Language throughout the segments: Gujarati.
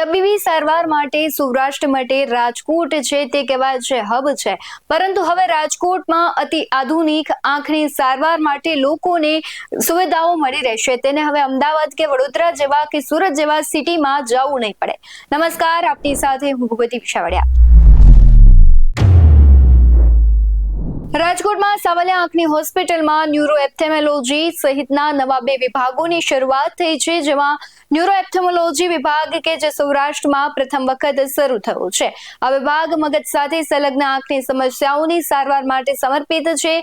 તબીબી સારવાર માટે સૌરાષ્ટ્ર માટે રાજકોટ છે તે કહેવાય છે હબ છે. પરંતુ હવે રાજકોટમાં અતિ આધુનિક આંખની સારવાર માટે લોકોને સુવિધાઓ મળી રહેશે. તેને હવે અમદાવાદ કે વડોદરા જેવા કે સુરત જેવા સિટીમાં જવું નહીં પડે. નમસ્કાર, આપની સાથે હું ભૂપતિ વિશાવડિયા. રાજકોટમાં સાવલિયા આંખની હોસ્પિટલમાં ન્યુરો એપ્થેમોલોજી સહિતના નવા બે વિભાગોની શરૂઆત થઈ છે, જેમાં ન્યુરો એપ્થેમોલોજી વિભાગ કે જે સૌરાષ્ટ્રમાં પ્રથમ વખત શરૂ થયો છે. આ વિભાગ મગજ સાથે સંલગ્ન આંખની સમસ્યાઓની સારવાર માટે સમર્પિત છે.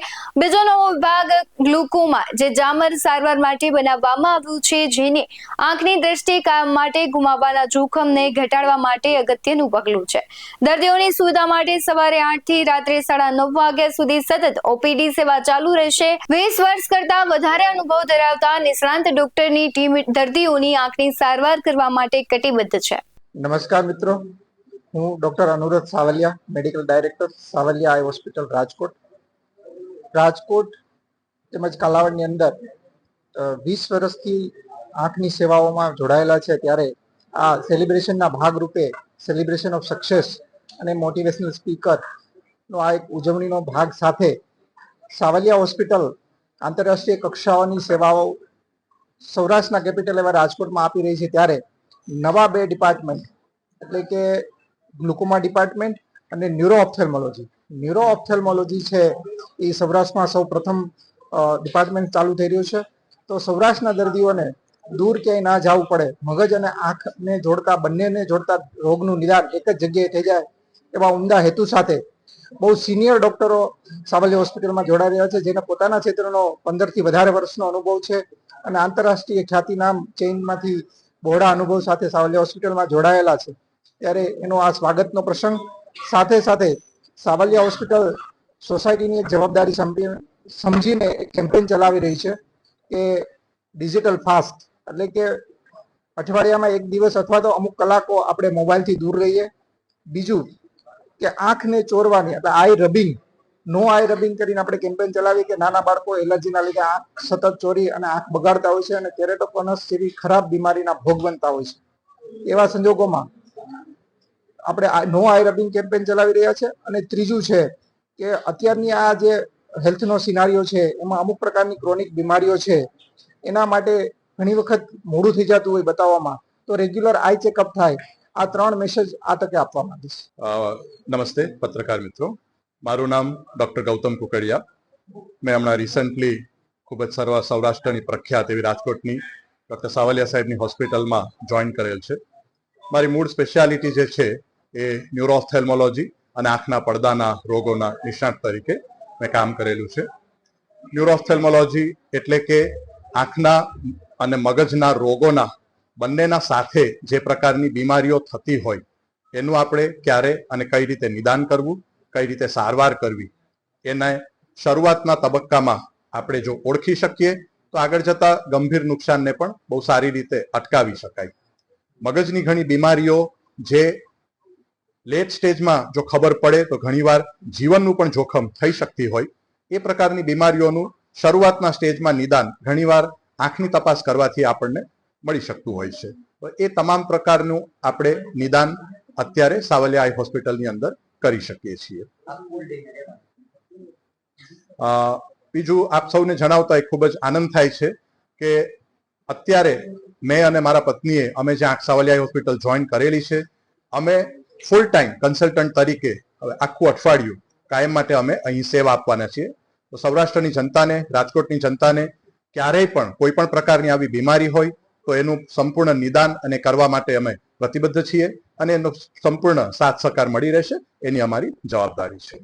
બીજો નવો વિભાગ ગ્લુકોમા, જે જામર સારવાર માટે બનાવવામાં આવ્યું છે, જેને આંખની દ્રષ્ટિ કાયમ માટે ગુમાવવાના જોખમને ઘટાડવા માટે અગત્યનું પગલું છે. દર્દીઓની સુવિધા માટે સવારે આઠથી રાત્રે સાડા નવ વાગ્યા સુધી સતત ઓપીડી સેવા ચાલુ રહેશે. વીસ વર્ષ કરતા વધારે અનુભવ ધરાવતા નિષ્ણાંત ડોક્ટરની ટીમ દર્દીઓની આંખની સારવાર કરવા માટે કટિબદ્ધ છે. નમસ્કાર મિત્રો. હું doctor Anuraj Savalia, medical director, Savalia eye hospital, Rajkot. Rajkot તેમજ કાલાવડની અંદર વીસ વર્ષથી આંખની સેવાઓમાં જોડાયેલા છે. ત્યારે આ સેલિબ્રેશનના ભાગરૂપે સેલિબ્રેશન ઓફ સક્સેસ અને મોટિવેશનલ સ્પીકર નો આ એક ઉજવણીનો ભાગ સાથે સાવલિયા હોસ્પિટલ આંતરરાષ્ટ્રીય કક્ષાઓની સેવાઓ સૌરાષ્ટ્રના કેપિટલ એવા રાજકોટમાં આપી રહી છે ત્યારે નવા બે ડિપાર્ટમેન્ટ એટલે કે ગ્લુકોમા ડિપાર્ટમેન્ટ અને ન્યુરો ઓપ્થેલ્મોલોજી ન્યુરો ઓપ્થેલ્મોલોજી છે એ સૌરાષ્ટ્રમાં સૌ પ્રથમ ડિપાર્ટમેન્ટ ચાલુ થઈ રહ્યું છે. તો સૌરાષ્ટ્રના દર્દીઓને દૂર ક્યાંય ના જવું પડે, મગજ અને આંખને જોડતા, બંનેને જોડતા રોગનું નિદાન એક જ જગ્યાએ થઈ જાય એવા ઉમદા હેતુ સાથે બહુ સિનિયર ડોક્ટરો સાવલી હોસ્પિટલમાં જોડાઈ રહ્યા છે, જેને પોતાના ક્ષેત્રનો પંદરથી વધારે વર્ષનો અનુભવ છે અને આંતરરાષ્ટ્રીય ખ્યાતિનામ ચેઇનમાંથી બહોળા અનુભવ સાથે સાવલી હોસ્પિટલમાં જોડાયેલા છે. ત્યારે એનો આ સ્વાગતનો પ્રસંગ સાથે સાથે સાવલિયા હોસ્પિટલ સોસાયટીની એક જવાબદારી સમજી- સમજીને કેમ્પેન ચલાવી રહી છે કે ડિજિટલ ફાસ્ટ એટલે કે અઠવાડિયામાં એક દિવસ અથવા તો અમુક કલાકો આપણે મોબાઈલથી દૂર રહીએ. બીજું કે આંખને ચોરવાની, એટલે આઈ રબિંગ નો આઈ રબિંગ કરીને આપણે કેમ્પેન ચલાવી કે નાના બાળકો એલર્જીના લીધે આંખ સતત ચોરી અને આંખ બગાડતા હોય છે અને કેરેટોકોનસ જેવી ખરાબ બીમારીના ભોગ બનતા હોય છે. એવા સંજોગોમાં આપણે નો આઈ રબિંગ કેમ્પેન ચલાવી રહ્યા છે અને ત્રીજું છે કે અત્યારની આ જે હેલ્થનો સિનારીઓ છે, એમાં અમુક પ્રકારની ક્રોનિક બીમારીઓ છે, એના માટે ઘણી વખત મોડું થઈ જતું હોય બતાવવામાં, તો રેગ્યુલર આઈ ચેકઅપ થાય આ ત્રણ મેસેજ આ તકે આપવા માંગીશ. નમસ્તે, પત્રકાર મિત્રો. મારું નામ ડોક્ટર ગૌતમ કુકડિયા. મેં હમણાં રિસન્ટલી ખૂબ જ સર્વ સૌરાષ્ટ્રની પ્રખ્યાત એવી રાજકોટની ડોક્ટર સાવલિયા સાહેબની હોસ્પિટલમાં જોઈન કરેલ છે. મારી મૂળ સ્પેશિયાલિટી જે છે એ ન્યુરોથેલ્મોલોજી અને આંખના પડદાના રોગોના નિષ્ણાત તરીકે મેં કામ કરેલું છે. ન્યુરોથેલ્મોલોજી એટલે કે આંખના અને મગજના રોગોના બંનેના સાથે જે પ્રકારની બીમારીઓ થતી હોય, એનું આપણે ક્યારે અને કઈ રીતે નિદાન કરવું, કઈ રીતે સારવાર કરવી, એને શરૂઆતના તબક્કામાં આપણે જો ઓળખી શકીએ, તો આગળ જતા ગંભીર નુકસાનને પણ બહુ સારી રીતે અટકાવી શકાય. મગજની ઘણી બીમારીઓ જે લેટ સ્ટેજમાં જો ખબર પડે, તો ઘણીવાર જીવનનું પણ જોખમ થઈ શકતી હોય, એ પ્રકારની બીમારીઓનું શરૂઆતના સ્ટેજમાં નિદાન ઘણીવાર આંખની તપાસ કરવાથી આપણને મળી શકતું હોય છે. એ તમામ પ્રકારનું આપણે નિદાન અત્યારે સાવલિયા આઈ હોસ્પિટલની અંદર કરી શકીએ છીએ. બીજું આપ સૌને જણાવતા ખૂબ જ આનંદ થાય છે કે અત્યારે મેં અને મારા પત્નીએ અમે જ્યાં સાવલિયા હોસ્પિટલ જોઈન કરેલી છે, અમે ફૂલ ટાઈમ કન્સલ્ટન્ટ તરીકે હવે આખું અઠવાડિયું કાયમ માટે અમે અહીં સેવા આપવાના છીએ. તો સૌરાષ્ટ્રની જનતાને, રાજકોટની જનતાને ક્યારેય પણ કોઈ પણ પ્રકારની આવી બીમારી હોય તો એનું સંપૂર્ણ નિદાન અને કરવા માટે અમે પ્રતિબદ્ધ છીએ અને એનો સંપૂર્ણ સાથ સહકાર મળી રહેશે, એની અમારી જવાબદારી છે.